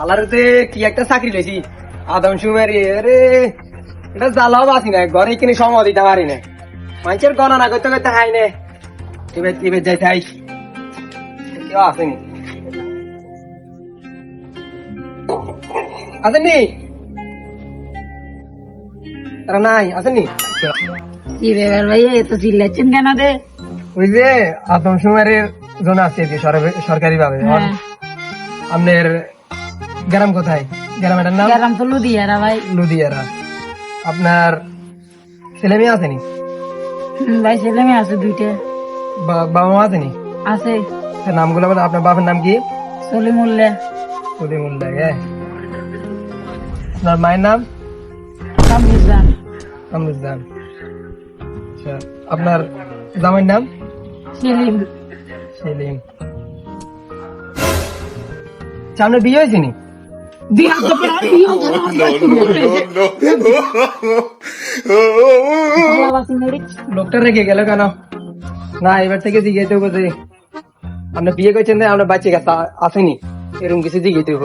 আলারতে কি একটা চাকরি লইছি। আদম সুমেরি আরে এটা জ্বালাও বাসি না ঘরে কিনে সময় দিতে পারি না মানুষের গণনা করতে করতে হাই নে। এবার এবার যাইতে হাই। কেউ আসেনি। আসেননি? তারা নাই আসেননি? কি ব্যাপার ভাই এত চিল্লাচ্ছেন কেন রে? ওই যে আদম সুমেরের জন্য আছে সরকারি ভাবে আপনার গ্রাম কোথায়? গ্রামের নাম? গেলাম তো লুধিয়ারা ভাই। লুধিয়ারা আপনার ছেলে মেয়ে আসেনি ভাই ছেলে মেয়ে আছে দুইটা। বাবা মা আসেনি আছে। নামগুলো বলে আপনার বাবার নাম কি? সলিমুল্লাহ। সলিমুল্লাহ হ্যাঁ আপনার মায়ের নাম? কামরুজান কামরুজ্জান আচ্ছা আপনার জামাইয়ের নাম? সেলিম। সেলিম। আপনার বিয়ে হয়েছে নি? বিয়া তো প্রায় বিয়া তো ভালোবাসি মেরি। লোকটা রেখে গেল কেন না এবার থেকে জিজ্ঞাসা করছে আপনি বিয়ে করছেন না আপনার বাচ্চা গেছে আসেনি এরকম কিছু জিজ্ঞাসা হব